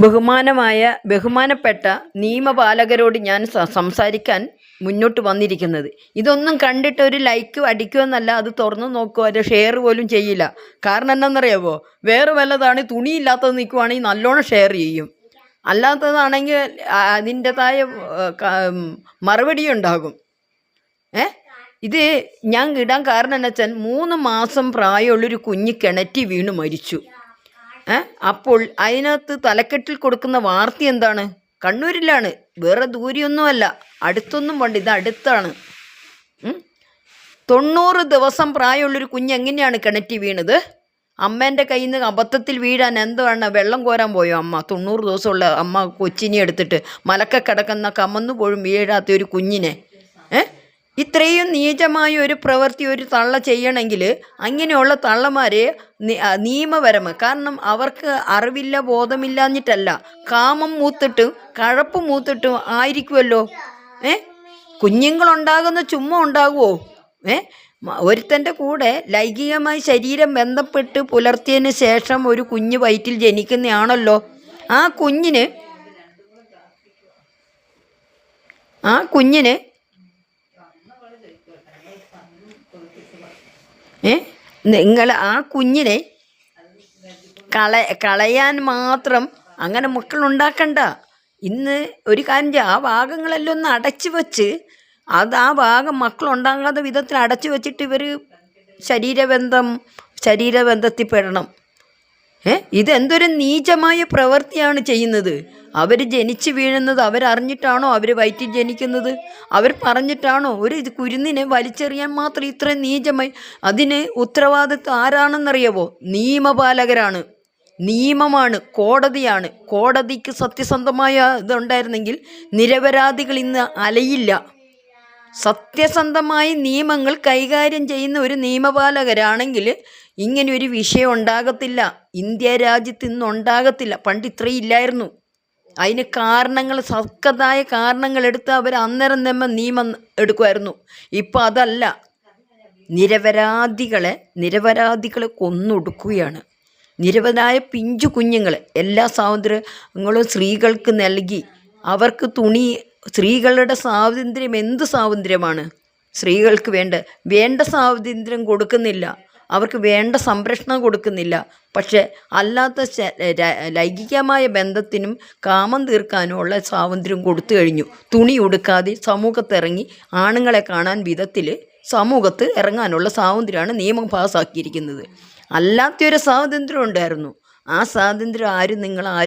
ബഹുമാനമായ ബഹുമാനപ്പെട്ട നിയമപാലകരോട് ഞാൻ സംസാരിക്കാൻ മുന്നോട്ട് വന്നിരിക്കുന്നത്. ഇതൊന്നും കണ്ടിട്ട് ഒരു ലൈക്ക് അടിക്കുമെന്നല്ല അത് തുറന്നു നോക്കുക അത് ഷെയർ പോലും ചെയ്യില്ല. കാരണം എന്താണെന്നറിയാവോ? വേറെ വല്ലതാണ് തുണിയില്ലാത്തത് നിൽക്കുവാണെങ്കിൽ നല്ലോണം ഷെയർ ചെയ്യും. അല്ലാത്തതാണെങ്കിൽ അതിന്റെതായ മറുപടി ഉണ്ടാകും. ഏ? ഇത് ഞാൻ ഇടാൻ കാരണം എന്നുവെച്ചാൽ മൂന്ന് മാസം പ്രായമുള്ളൊരു കുഞ്ഞ് കിണറ്റി വീണ് മരിച്ചു. അപ്പോൾ അതിനകത്ത് തലക്കെട്ടിൽ കൊടുക്കുന്ന വാർത്ത എന്താണ്? കണ്ണൂരിലാണ്. വേറെ ദൂരെയൊന്നുമല്ല. അടുത്തൊന്നും വേണ്ട. ഇത് അടുത്താണ്. തൊണ്ണൂറ് ദിവസം പ്രായമുള്ളൊരു കുഞ്ഞ് എങ്ങനെയാണ് കിണറ്റി വീണത്? അമ്മേന്റെ കയ്യിൽ നിന്ന് അബദ്ധത്തിൽ വീഴാൻ എന്താണ്? വെള്ളം കോരാൻ പോയോ അമ്മ? തൊണ്ണൂറ് ദിവസമുള്ള അമ്മ കൊച്ചിനെ എടുത്തിട്ട് മലക്ക കിടക്കുന്ന കമന്നു പോഴും വീഴാത്ത ഒരു കുഞ്ഞിനെ. ഇത്രയും നീചമായ ഒരു പ്രവൃത്തി ഒരു തള്ള ചെയ്യണമെങ്കിൽ അങ്ങനെയുള്ള തള്ളമാരെ നിയമപരമ. കാരണം അവർക്ക് അറിവില്ല ബോധമില്ലാഞ്ഞിട്ടല്ല. കാമം മൂത്തിട്ടും കഴപ്പ് മൂത്തിട്ടും ആയിരിക്കുമല്ലോ ഏ? കുഞ്ഞുങ്ങളുണ്ടാകുന്ന ചുമ്മാ ഉണ്ടാകുമോ ഏ? ഒരുത്തന്റെ കൂടെ ലൈംഗികമായി ശരീരം ബന്ധപ്പെട്ട് പുലർത്തിയതിന് ശേഷം ഒരു കുഞ്ഞ് വയറ്റിൽ ജനിക്കുന്നതാണല്ലോ. ആ കുഞ്ഞിന് ആ കുഞ്ഞിന് ഏ? നിങ്ങൾ ആ കുഞ്ഞിനെ കള കളയാൻ മാത്രം അങ്ങനെ മക്കളുണ്ടാക്കണ്ട ഇന്ന് ഒരു കാര്യം ചെയ്യാം. ആ ഭാഗങ്ങളെല്ലാം ഒന്ന് അടച്ചു വെച്ച് അത് ആ ഭാഗം മക്കളുണ്ടാകാത്ത വിധത്തിൽ അടച്ചു വെച്ചിട്ട് ഇവർ ശരീരബന്ധം ശരീരബന്ധത്തിൽ പെടണം ഏ? ഇതെന്തൊരു നീചമായ പ്രവൃത്തിയാണ് ചെയ്യുന്നത്? അവർ ജനിച്ച് വീഴുന്നത് അവരറിഞ്ഞിട്ടാണോ അവർ വയറ്റിൽ ജനിക്കുന്നത്? അവർ പറഞ്ഞിട്ടാണോ? ഒരു കുരുന്നിനെ വലിച്ചെറിയാൻ മാത്രം ഇത്ര നീചമായി. അതിന് ഉത്തരവാദിത്വം ആരാണെന്നറിയാവോ? നിയമപാലകരാണ്. നിയമമാണ് കോടതിയാണ്. കോടതിക്ക് സത്യസന്ധമായ ഇതുണ്ടായിരുന്നെങ്കിൽ നിരപരാധികൾ ഇന്ന് അലയില്ല. സത്യസന്ധമായ നിയമങ്ങൾ കൈകാര്യം ചെയ്യുന്ന ഒരു നിയമപാലകരാണെങ്കിൽ ഇങ്ങനെ ഒരു വിഷയം ഉണ്ടാകത്തില്ല. ഇന്ത്യ രാജ്യത്ത് ഇന്ന് ഉണ്ടാകത്തില്ല. പണ്ട് ഇത്രയും ഇല്ലായിരുന്നു. അതിന് കാരണങ്ങൾ സക്കതായ കാരണങ്ങൾ എടുത്ത് അവർ അന്നേരം തന്നെ നിയമം എടുക്കുമായിരുന്നു. ഇപ്പം അതല്ല. നിരപരാധികളെ നിരപരാധികളെ കൊന്നൊടുക്കുകയാണ്. നിരവധായ പിഞ്ചു കുഞ്ഞുങ്ങളെ എല്ലാ സ്വാതന്ത്ര്യങ്ങളും സ്ത്രീകൾക്ക് നൽകി. അവർക്ക് തുണി സ്ത്രീകളുടെ സ്വാതന്ത്ര്യം എന്ത് സ്വാതന്ത്ര്യമാണ്? സ്ത്രീകൾക്ക് വേണ്ട വേണ്ട സ്വാതന്ത്ര്യം കൊടുക്കുന്നില്ല. അവർക്ക് വേണ്ട സംരക്ഷണം കൊടുക്കുന്നില്ല. പക്ഷെ അല്ലാത്ത ലൈംഗികമായ ബന്ധത്തിനും കാമം തീർക്കാനും ഉള്ള സ്വാതന്ത്ര്യം കൊടുത്തു കഴിഞ്ഞു. തുണി ഉടുക്കാതെ സമൂഹത്തിറങ്ങി ആണുങ്ങളെ കാണാൻ വിധത്തിൽ സമൂഹത്ത് ഇറങ്ങാനുള്ള സ്വാതന്ത്ര്യമാണ് നിയമം പാസ്സാക്കിയിരിക്കുന്നത് അല്ലാത്തൊരു സ്വാതന്ത്ര്യം ഉണ്ടായിരുന്നു. ആ സ്വാതന്ത്ര്യം ആരും നിങ്ങൾ